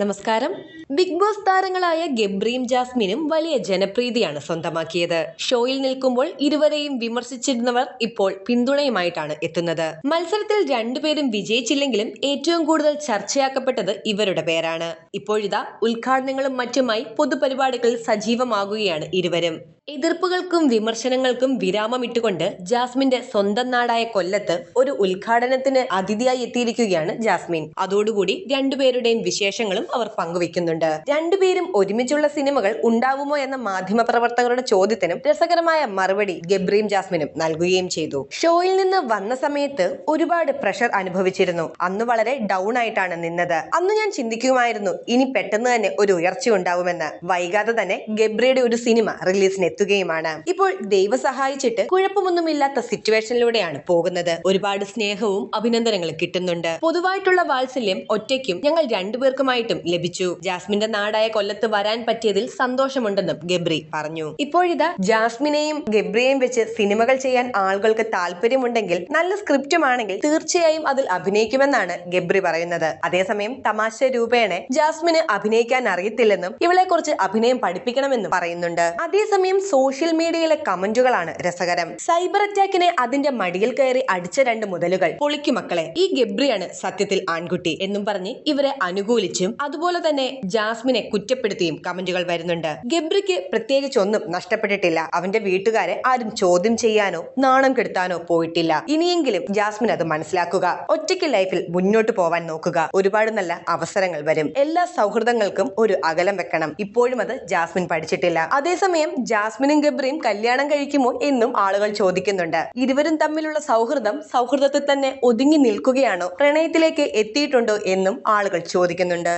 നമസ്കാരം. Big boss താരങ്ങളായ ഗബ്രിയും ജാസ്മിനും വലിയ ജനപ്രീതിയാണ് സ്വന്തമാക്കിയത്. ഷോയിൽ നിൽക്കുമ്പോൾ ഇരുവരെയും വിമർശിച്ചിരുന്നവർ ഇപ്പോൾ പിന്തുണയുമായിട്ടാണ് എത്തുന്നത്. മത്സരത്തിൽ രണ്ടുപേരും വിജയിച്ചില്ലെങ്കിലും ഏറ്റവും കൂടുതൽ ചർച്ചയാക്കപ്പെട്ടത് ഇവരുടെ പേരാണ്. ഇപ്പോഴിതാ ഉദ്ഘാടനങ്ങളും മറ്റുമായി പൊതുപരിപാടികളിൽ സജീവമാകുകയാണ് ഇരുവരും. എതിർപ്പുകൾക്കും വിമർശനങ്ങൾക്കും വിരാമമിട്ടുകൊണ്ട് ജാസ്മിന്റെ സ്വന്തം നാടായ കൊല്ലത്ത് ഒരു ഉദ്ഘാടനത്തിന് അതിഥിയായി എത്തിയിരിക്കുകയാണ് ജാസ്മിൻ. അതോടുകൂടി രണ്ടുപേരുടെയും വിശേഷങ്ങളും അവർ പങ്കുവെക്കുന്നുണ്ട് രണ്ടുപേരും ഒരുമിച്ചുള്ള സിനിമകൾ ഉണ്ടാവുമോ എന്ന മാധ്യമപ്രവർത്തകരുടെ ചോദ്യത്തിനും രസകരമായ മറുപടി ഗബ്രിയും ജാസ്മിനും നൽകുകയും ചെയ്തു. ഷോയിൽ നിന്ന് വന്ന സമയത്ത് ഒരുപാട് പ്രഷർ അനുഭവിച്ചിരുന്നു. അന്ന് വളരെ ഡൗൺ ആയിട്ടാണ് നിന്നത്. അന്ന് ഞാൻ ചിന്തിക്കുമായിരുന്നു ഇനി പെട്ടെന്ന് തന്നെ ഒരു ഉയർച്ച ഉണ്ടാവുമെന്ന്. വൈകാതെ തന്നെ ഗബ്രിയുടെ ഒരു സിനിമ റിലീസിന് എത്തുകയുമാണ്. ഇപ്പോൾ ദൈവ സഹായിച്ചിട്ട് കുഴപ്പമൊന്നുമില്ലാത്ത സിറ്റുവേഷനിലൂടെയാണ് പോകുന്നത്. ഒരുപാട് സ്നേഹവും അഭിനന്ദനങ്ങളും കിട്ടുന്നുണ്ട്. പൊതുവായിട്ടുള്ള വാത്സല്യം ഒറ്റയ്ക്കും ഞങ്ങൾ രണ്ടുപേർക്കുമായിട്ടും ലഭിച്ചു. ജാസ്മിന്റെ നാടായ കൊല്ലത്ത് വരാൻ പറ്റിയതിൽ സന്തോഷമുണ്ടെന്നും ഗബ്രി പറഞ്ഞു. ഇപ്പോഴിതാ ജാസ്മിനെയും ഗബ്രിയെയും വെച്ച് സിനിമകൾ ചെയ്യാൻ ആളുകൾക്ക് താല്പര്യമുണ്ടെങ്കിൽ നല്ല സ്ക്രിപ്റ്റുമാണെങ്കിൽ തീർച്ചയായും അതിൽ അഭിനയിക്കുമെന്നാണ് ഗബ്രി പറയുന്നത്. അതേസമയം തമാശ രൂപേണ ജാസ്മിന് അഭിനയിക്കാൻ അറിയത്തില്ലെന്നും ഇവളെ കുറിച്ച് അഭിനയം പഠിപ്പിക്കണമെന്നും പറയുന്നുണ്ട്. അതേസമയം സോഷ്യൽ മീഡിയയിലെ കമന്റുകളാണ് രസകരം. സൈബർ അറ്റാക്കിനെ അതിന്റെ മടിയിൽ കയറി അടിച്ച രണ്ട് മുതലുകൾ. പൊളിക്കു മക്കളെ ഈ ഗബ്രിയാണ് സത്യത്തിൽ ആൺകുട്ടി എന്നും പറഞ്ഞ് ഇവരെ അനുകൂലിച്ചും അതുപോലെ തന്നെ ജാസ്മിനെ കുറ്റപ്പെടുത്തിയും കമന്റുകൾ വരുന്നുണ്ട്. ഗബ്രിക്ക് പ്രത്യേകിച്ച് ഒന്നും നഷ്ടപ്പെട്ടിട്ടില്ല. അവന്റെ വീട്ടുകാരെ ആരും ചോദ്യം ചെയ്യാനോ നാണം കെടുത്താനോ പോയിട്ടില്ല. ഇനിയെങ്കിലും ജാസ്മിൻ അത് മനസ്സിലാക്കുക. ഒറ്റയ്ക്ക് ലൈഫിൽ മുന്നോട്ട് പോവാൻ നോക്കുക. ഒരുപാട് നല്ല അവസരങ്ങൾ വരും. എല്ലാ സൗഹൃദങ്ങൾക്കും ഒരു അകലം വെക്കണം. ഇപ്പോഴും അത് ജാസ്മിൻ പഠിച്ചിട്ടില്ല. അതേസമയം ജാസ്മിനും ഗബ്രിയും കല്യാണം കഴിക്കുമോ എന്നും ആളുകൾ ചോദിക്കുന്നുണ്ട്. ഇരുവരും തമ്മിലുള്ള സൗഹൃദം സൗഹൃദത്തിൽ തന്നെ ഒതുങ്ങി നിൽക്കുകയാണോ പ്രണയത്തിലേക്ക് എത്തിയിട്ടുണ്ടോ എന്നും ആളുകൾ ചോദിക്കുന്നുണ്ട്.